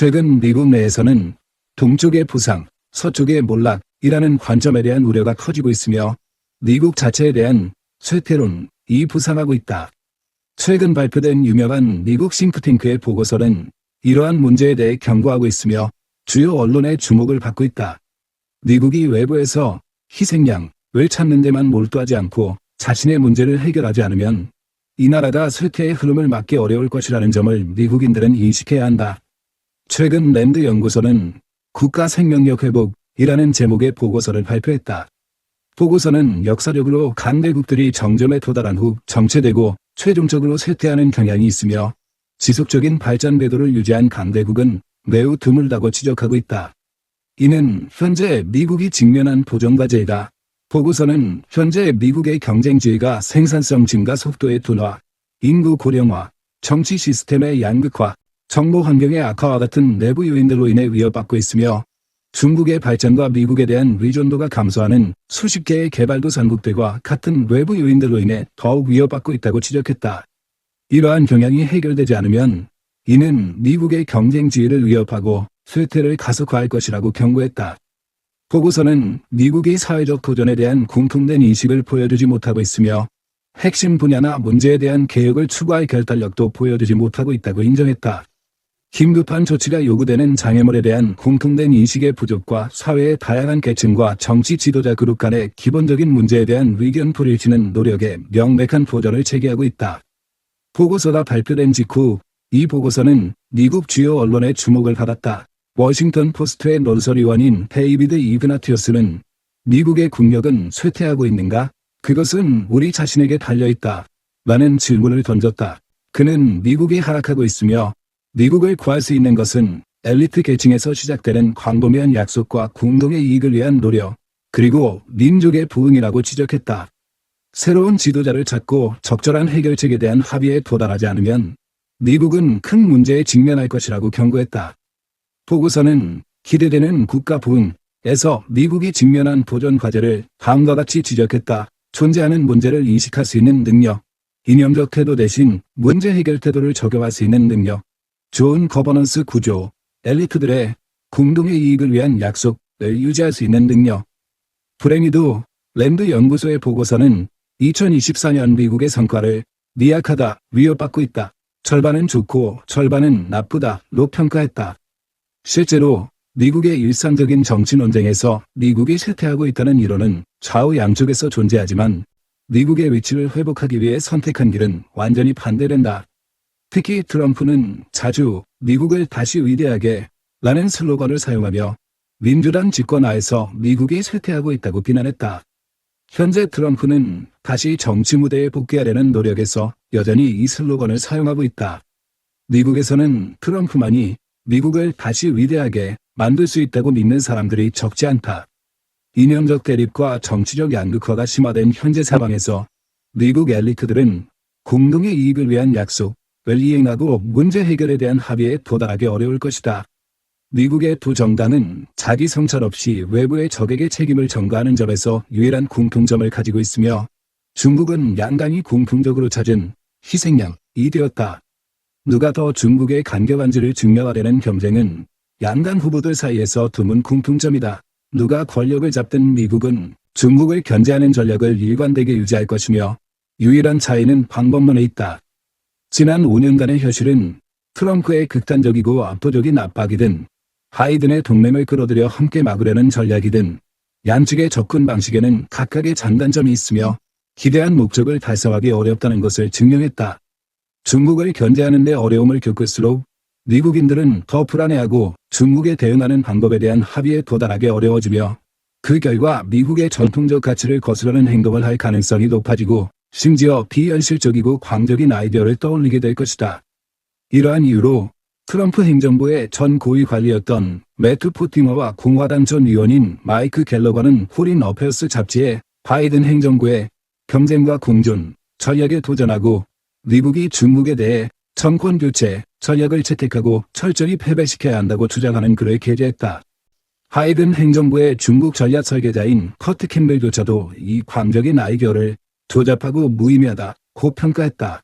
최근 미국 내에서는 동쪽의 부상, 서쪽의 몰락이라는 관점에 대한 우려가 커지고 있으며 미국 자체에 대한 쇠퇴론이 부상하고 있다. 최근 발표된 유명한 미국 싱크탱크의 보고서는 이러한 문제에 대해 경고하고 있으며 주요 언론의 주목을 받고 있다. 미국이 외부에서 희생양을 찾는 데만 몰두하지 않고 자신의 문제를 해결하지 않으면 이 나라가 쇠퇴의 흐름을 막기 어려울 것이라는 점을 미국인들은 인식해야 한다. 최근 랜드 연구소는 국가 생명력 회복이라는 제목의 보고서를 발표했다. 보고서는 역사적으로 강대국들이 정점에 도달한 후 정체되고 최종적으로 쇠퇴하는 경향이 있으며 지속적인 발전 궤도를 유지한 강대국은 매우 드물다고 지적하고 있다. 이는 현재 미국이 직면한 보정과제이다. 보고서는 현재 미국의 경쟁주의가 생산성 증가 속도의 둔화, 인구 고령화, 정치 시스템의 양극화, 정보 환경의 악화와 같은 내부 요인들로 인해 위협받고 있으며 중국의 발전과 미국에 대한 의존도가 감소하는 수십 개의 개발도상국들과 같은 외부 요인들로 인해 더욱 위협받고 있다고 지적했다. 이러한 경향이 해결되지 않으면 이는 미국의 경쟁 지위를 위협하고 쇠퇴를 가속화할 것이라고 경고했다. 보고서는 미국이 사회적 도전에 대한 공통된 인식을 보여주지 못하고 있으며 핵심 분야나 문제에 대한 개혁을 추구할 결단력도 보여주지 못하고 있다고 인정했다. 긴급한 조치가 요구되는 장애물에 대한 공통된 인식의 부족과 사회의 다양한 계층과 정치 지도자 그룹 간의 기본적인 문제에 대한 의견 불일치는 노력에 명백한 도전을 제기하고 있다. 보고서가 발표된 직후 이 보고서는 미국 주요 언론의 주목을 받았다. 워싱턴 포스트의 논설위원인 데이비드 이그나티어스는 미국의 국력은 쇠퇴하고 있는가? 그것은 우리 자신에게 달려있다. 라는 질문을 던졌다. 그는 미국이 하락하고 있으며 미국을 구할 수 있는 것은 엘리트 계층에서 시작되는 광범위한 약속과 공동의 이익을 위한 노력, 그리고 민족의 부흥이라고 지적했다. 새로운 지도자를 찾고 적절한 해결책에 대한 합의에 도달하지 않으면 미국은 큰 문제에 직면할 것이라고 경고했다. 보고서는 기대되는 국가 부흥에서 미국이 직면한 도전 과제를 다음과 같이 지적했다. 존재하는 문제를 인식할 수 있는 능력, 이념적 태도 대신 문제 해결 태도를 적용할 수 있는 능력, 좋은 거버넌스 구조, 엘리트들의 공동의 이익을 위한 약속을 유지할 수 있는 능력. 불행히도 랜드 연구소의 보고서는 2024년 미국의 성과를 미약하다, 위협받고 있다. 절반은 좋고 절반은 나쁘다로 평가했다. 실제로 미국의 일상적인 정치 논쟁에서 미국이 쇠퇴하고 있다는 이론은 좌우 양쪽에서 존재하지만 미국의 위치를 회복하기 위해 선택한 길은 완전히 반대된다. 특히 트럼프는 자주 미국을 다시 위대하게 라는 슬로건을 사용하며 민주당 집권 하에서 미국이 쇠퇴하고 있다고 비난했다. 현재 트럼프는 다시 정치 무대에 복귀하려는 노력에서 여전히 이 슬로건을 사용하고 있다. 미국에서는 트럼프만이 미국을 다시 위대하게 만들 수 있다고 믿는 사람들이 적지 않다. 이념적 대립과 정치적 양극화가 심화된 현재 상황에서 미국 엘리트들은 공동의 이익을 위한 약속 을 이행하고 문제 해결에 대한 합의에 도달하기 어려울 것이다. 미국의 두 정당은 자기 성찰 없이 외부의 적에게 책임을 전가하는 점에서 유일한 공통점을 가지고 있으며 중국은 양강이 공통적으로 찾은 희생양이 되었다. 누가 더 중국의 간격안지를 증명하려는 경쟁은 양강 후보들 사이에서 드문 공통점이다. 누가 권력을 잡든 미국은 중국을 견제하는 전략을 일관되게 유지할 것이며 유일한 차이는 방법론에 있다. 지난 5년간의 현실은 트럼프의 극단적이고 압도적인 압박이든 바이든의 동맹을 끌어들여 함께 막으려는 전략이든 양측의 접근 방식에는 각각의 장단점이 있으며 기대한 목적을 달성하기 어렵다는 것을 증명했다. 중국을 견제하는 데 어려움을 겪을수록 미국인들은 더 불안해하고 중국에 대응하는 방법에 대한 합의에 도달하기 어려워지며 그 결과 미국의 전통적 가치를 거스르는 행동을 할 가능성이 높아지고 심지어 비현실적이고 광적인 아이디어를 떠올리게 될 것이다. 이러한 이유로 트럼프 행정부의 전 고위 관리였던 매트 포티머와 공화당 전 의원인 마이크 갤러거는 호린 어페어스 잡지에 바이든 행정부의 경쟁과 공존, 전략에 도전하고 미국이 중국에 대해 정권 교체 전략을 채택하고 철저히 패배시켜야 한다고 주장하는 글을 게재했다. 하이든 행정부의 중국 전략 설계자인 커트 캠벨조차도 이 광적인 아이디어를 조잡하고 무의미하다 고 평가했다.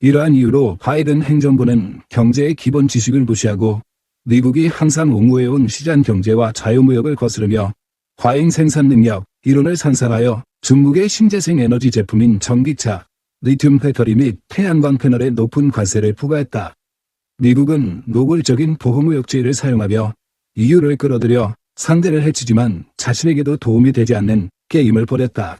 이러한 이유로 바이든 행정부는 경제의 기본 지식을 무시하고 미국이 항상 옹호해온 시장 경제와 자유무역을 거스르며 과잉 생산 능력, 이론을 산산하여 중국의 신재생 에너지 제품인 전기차, 리튬 배터리 및 태양광 패널에 높은 관세를 부과했다. 미국은 노골적인 보호무역주의를 사용하며 EU를 끌어들여 상대를 해치지만 자신에게도 도움이 되지 않는 게임을 벌였다.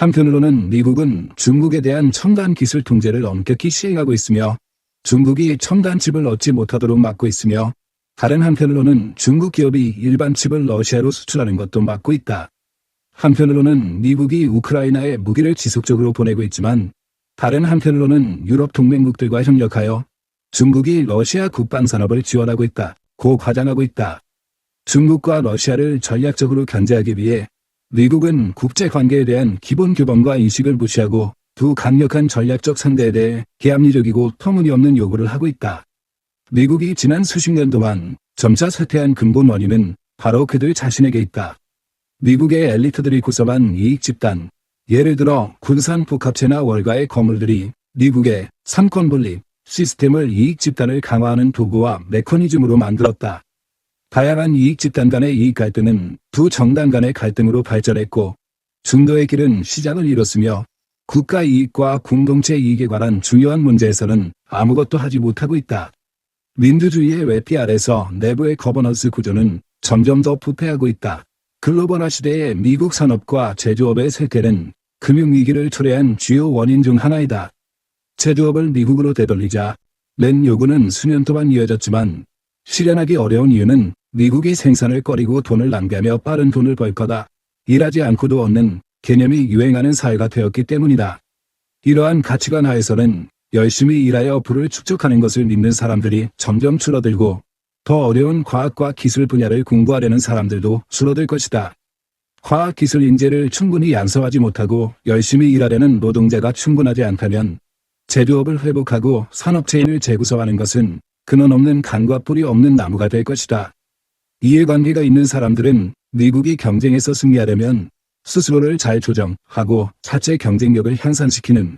한편으로는 미국은 중국에 대한 첨단 기술 통제를 엄격히 시행하고 있으며 중국이 첨단 칩을 얻지 못하도록 막고 있으며 다른 한편으로는 중국 기업이 일반 칩을 러시아로 수출하는 것도 막고 있다. 한편으로는 미국이 우크라이나에 무기를 지속적으로 보내고 있지만 다른 한편으로는 유럽 동맹국들과 협력하여 중국이 러시아 국방 산업을 지원하고 있다. 고 과장하고 있다. 중국과 러시아를 전략적으로 견제하기 위해 미국은 국제 관계에 대한 기본 규범과 인식을 무시하고 두 강력한 전략적 상대에 대해 개합리적이고 터무니없는 요구를 하고 있다. 미국이 지난 수십 년 동안 점차 쇠퇴한 근본 원인은 바로 그들 자신에게 있다. 미국의 엘리트들이 구성한 이익 집단, 예를 들어 군산 복합체나 월가의 거물들이 미국의 삼권 분립 시스템을 이익 집단을 강화하는 도구와 메커니즘으로 만들었다. 다양한 이익 집단 간의 이익 갈등은 두 정당 간의 갈등으로 발전했고 중도의 길은 시작을 이뤘으며 국가 이익과 공동체 이익에 관한 중요한 문제에서는 아무것도 하지 못하고 있다. 민주주의의 외피 아래서 내부의 거버넌스 구조는 점점 더 부패하고 있다. 글로벌화 시대의 미국 산업과 제조업의 쇠퇴는 금융위기를 초래한 주요 원인 중 하나이다. 제조업을 미국으로 되돌리자 낸 요구는 수년 동안 이어졌지만 실현하기 어려운 이유는 미국이 생산을 꺼리고 돈을 낭비하며 빠른 돈을 벌 거다. 일하지 않고도 얻는 개념이 유행하는 사회가 되었기 때문이다. 이러한 가치관 하에서는 열심히 일하여 부를 축적하는 것을 믿는 사람들이 점점 줄어들고 더 어려운 과학과 기술 분야를 공부하려는 사람들도 줄어들 것이다. 과학기술 인재를 충분히 양성하지 못하고 열심히 일하려는 노동자가 충분하지 않다면 제조업을 회복하고 산업체인을 재구성하는 것은 근원 없는 간과 뿌리 없는 나무가 될 것이다. 이해관계가 있는 사람들은 미국이 경쟁에서 승리하려면 스스로를 잘 조정하고 자체 경쟁력을 향상시키는